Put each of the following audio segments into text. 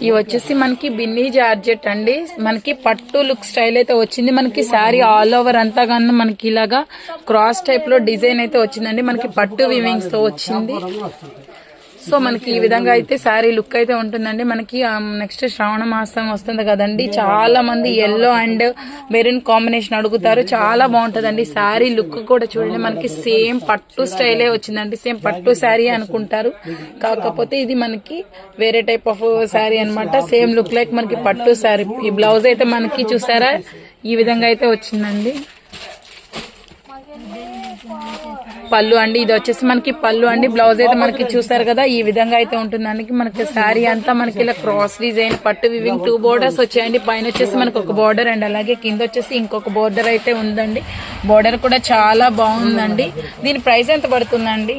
ఇవి వచ్చేసి మనకి బిన్నీ జార్జెట్ అండి. మనకి పట్టు లుక్ స్టైల్ అయితే వచ్చింది. మనకి శారీ ఆల్ ఓవర్ అంతా గాను మనకి ఇలాగా క్రాస్ టైప్లో డిజైన్ అయితే వచ్చిందండి. మనకి పట్టు వివింగ్స్తో వచ్చింది. సో మనకి ఈ విధంగా అయితే శారీ లుక్ అయితే ఉంటుందండి. మనకి um, నెక్స్ట్ శ్రావణ మాసం వస్తుంది కదండి. చాలా మంది ఎల్లో అండ్ మెరూన్ కాంబినేషన్ అడుగుతారు. చాలా బాగుంటుందండి. శారీ లుక్ కూడా చూడండి. మనకి సేమ్ పట్టు స్టైలే వచ్చిందండి. సేమ్ పట్టు శారీ అనుకుంటారు. కాకపోతే ఇది మనకి వేరే టైప్ ఆఫ్ శారీ అన్నమాట. సేమ్ లుక్ లైక్ మనకి పట్టు శారీ. ఈ బ్లౌజ్ అయితే మనకి చూసారా? ఈ విధంగా అయితే వచ్చిందండి. పళ్ళు అండి. ఇది వచ్చేసి మనకి పళ్ళు అండి. బ్లౌజ్ అయితే మనకి చూసారు కదా ఈ విధంగా అయితే ఉంటుందండి. మనకి శారీ అంతా మనకి ఇలా క్రాస్ డిజైన్ పట్టు వివింగ్ టూ బోర్డర్స్ వచ్చాయండి. పైన వచ్చేసి మనకు ఒక బోర్డర్ అండి అలాగే కింద వచ్చేసి ఇంకొక బోర్డర్ అయితే ఉందండి. బోర్డర్ కూడా చాలా బాగుందండి. దీని ప్రైస్ ఎంత పడుతుందండి?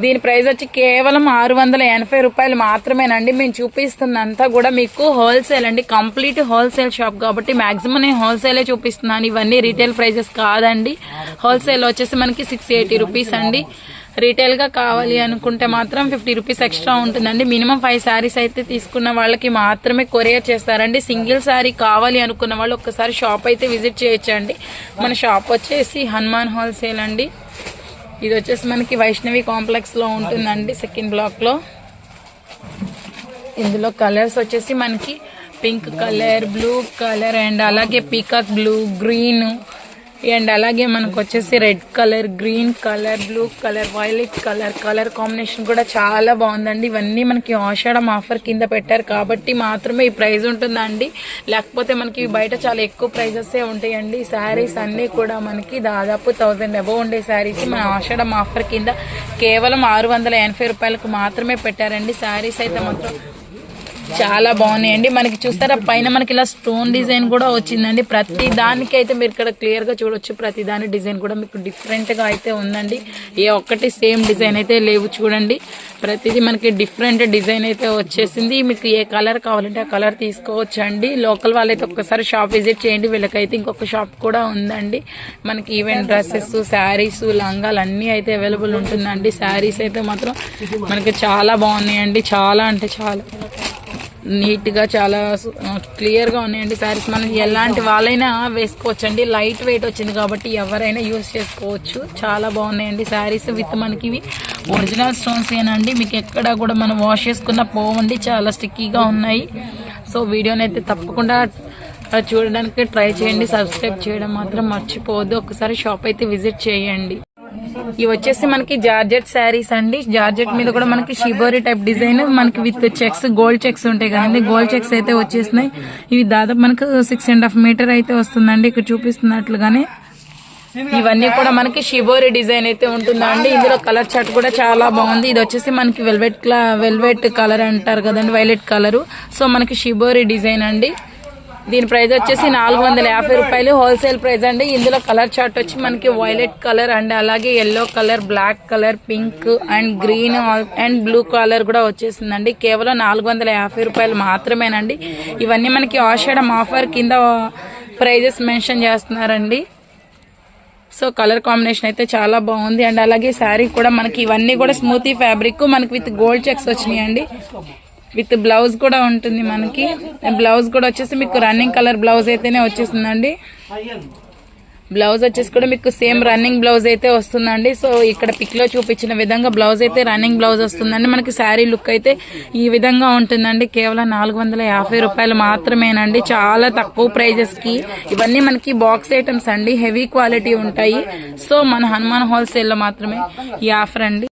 దీని ప్రైస్ వచ్చి కేవలం ఆరు వందల ఎనభై రూపాయలు మాత్రమేనండి. మేము చూపిస్తున్నంతా కూడా మీకు హోల్సేల్ అండి. కంప్లీట్ హోల్సేల్ షాప్ కాబట్టి మాక్సిమం నేను హోల్సేలే చూపిస్తున్నాను. ఇవన్నీ రీటైల్ ప్రైజెస్ కాదండి. హోల్సేల్ వచ్చేసి మనకి సిక్స్ ఎయిటీ రూపీస్ అండి. రీటైల్గా కావాలి అనుకుంటే మాత్రం ఫిఫ్టీ రూపీస్ ఎక్స్ట్రా ఉంటుందండి. మినిమం ఫైవ్ శారీస్ అయితే తీసుకున్న వాళ్ళకి మాత్రమే కొరియర్ చేస్తారండి. సింగిల్ శారీ కావాలి అనుకున్న వాళ్ళు ఒక్కసారి షాప్ అయితే విజిట్ చేయొచ్చండి. మన షాప్ వచ్చేసి హనుమాన్ హోల్సేల్ అండి. ఇది వచ్చేసి మనకి వైష్ణవి కాంప్లెక్స్లో ఉంటుందండి సెకండ్ బ్లాక్లో. ఇందులో కలర్స్ వచ్చేసి మనకి pink colour blue colour and అలాగే పీకాక్ బ్లూ గ్రీన్ అండ్ అలాగే మనకు వచ్చేసి red colour green colour blue colour violet colour colour combination కూడా చాలా బాగుందండి. ఇవన్నీ మనకి ఆషాఢం ఆఫర్ కింద పెట్టారు కాబట్టి మాత్రమే ఈ ప్రైస్ ఉంటుందండి. లేకపోతే మనకి బయట చాలా ఎక్కువ ప్రైజెస్ ఉంటాయండి. శారీస్ అన్నీ కూడా మనకి దాదాపు థౌజండ్ అబవ్ ఉండే శారీస్ మన ఆషాఢం ఆఫర్ కింద కేవలం ఆరు వందల ఎనభై రూపాయలకు మాత్రమే పెట్టారండి. శారీస్ అయితే మాత్రం చాలా బాగున్నాయండి. మనకి చూస్తారా పైన మనకి ఇలా స్టోన్ డిజైన్ కూడా వచ్చిందండి. ప్రతి దానికి అయితే మీరు ఇక్కడ క్లియర్గా చూడొచ్చు. ప్రతి దాని డిజైన్ కూడా మీకు డిఫరెంట్గా అయితే ఉందండి. ఏ ఒక్కటి సేమ్ డిజైన్ అయితే లేవు చూడండి. ప్రతిదీ మనకి డిఫరెంట్ డిజైన్ అయితే వచ్చేసింది. మీకు ఏ కలర్ కావాలంటే ఆ కలర్ తీసుకోవచ్చు అండి లోకల్ వాళ్ళైతే ఒక్కసారి షాప్ విజిట్ చేయండి. వీళ్ళకైతే ఇంకొక షాప్ కూడా ఉందండి. మనకి ఈవెంట్ డ్రెస్సెస్ శారీస్ లంగాలు అన్నీ అయితే అవైలబుల్ ఉంటుందండి. శారీస్ అయితే మాత్రం మనకి చాలా బాగున్నాయండి. చాలా అంటే చాలా. నీట్గా చాలా క్లియర్గా ఉన్నాయండి సారీస్ మనం ఎలాంటి వాళ్ళైనా వేసుకోవచ్చండి. లైట్ వెయిట్ వచ్చింది కాబట్టి ఎవరైనా యూజ్ చేసుకోవచ్చు. చాలా బాగున్నాయండి సారీస్ విత్ మనకి ఇవి. ఒరిజినల్ స్టోన్స్ ఏనండి. మీకు ఎక్కడ కూడా మనం వాష్ చేసుకున్న పోవండి. చాలా స్టిక్కీగా ఉన్నాయి. సో వీడియోని అయితే తప్పకుండా చూడడానికి ట్రై చేయండి. సబ్స్క్రైబ్ చేయడం మాత్రం మర్చిపోవద్దు. ఒకసారి షాప్ అయితే విజిట్ చేయండి. ఇవి వచ్చేసి మనకి జార్జెట్ శారీస్ అండి. జార్జెట్ మీద కూడా మనకి షిబోరి టైప్ డిజైన్. మనకి విత్ చెక్స్ గోల్డ్ చెక్స్ ఉంటాయి కదండి. గోల్డ్ చెక్స్ అయితే వచ్చేసినాయి. ఇవి దాదాపు మనకు సిక్స్ అండ్ హాఫ్ మీటర్ అయితే వస్తుందండి. ఇక్కడ చూపిస్తున్నట్లుగానే. ఇవన్నీ కూడా మనకి షిబోరి డిజైన్ అయితే ఉంటుందండి. ఇందులో కలర్ చార్ట్ కూడా చాలా బాగుంది. ఇది వచ్చేసి మనకి వెల్వెట్ వెల్వెట్ కలర్ అంటారు కదండి. Violet colour. సో మనకి షిబోరి డిజైన్ అండి. దీని ప్రైస్ వచ్చేసి నాలుగు వందల యాభై రూపాయలు. హోల్సేల్ ప్రైస్ అండి. ఇందులో కలర్ చార్ట్ వచ్చి మనకి వైలెట్ కలర్ అండ్ అలాగే yellow colour black colour pink and green and blue colour కూడా వచ్చేసిందండి. కేవలం నాలుగు వందల యాభై రూపాయలు మాత్రమేనండి. ఇవన్నీ మనకి ఆషాఢం ఆఫర్ కింద ప్రైజెస్ మెన్షన్ చేస్తున్నారండి. సో కలర్ కాంబినేషన్ అయితే చాలా బాగుంది. అండ్ అలాగే శారీ కూడా మనకి ఇవన్నీ కూడా స్మూతీ ఫ్యాబ్రిక్ మనకి విత్ గోల్డ్ చెక్స్ వచ్చినాయండి. విత్ బ్లౌజ్ కూడా ఉంటుంది మనకి. బ్లౌజ్ కూడా వచ్చేసి మీకు రన్నింగ్ కలర్ బ్లౌజ్ అయితేనే వచ్చేస్తుందండి. బ్లౌజ్ వచ్చేసి కూడా మీకు సేమ్ రన్నింగ్ బ్లౌజ్ అయితే వస్తుందండి. సో ఇక్కడ పిక్లో చూపించిన విధంగా బ్లౌజ్ అయితే రన్నింగ్ బ్లౌజ్ వస్తుందండి. మనకి శారీ లుక్ అయితే ఈ విధంగా ఉంటుందండి. కేవలం నాలుగు వందల యాభై రూపాయలు మాత్రమేనండి. చాలా తక్కువ ప్రైజెస్కి ఇవన్నీ మనకి బాక్స్ ఐటమ్స్ అండి. హెవీ క్వాలిటీ ఉంటాయి. సో మన హనుమాన్ హోల్సేల్లో మాత్రమే ఈ ఆఫర్ అండి.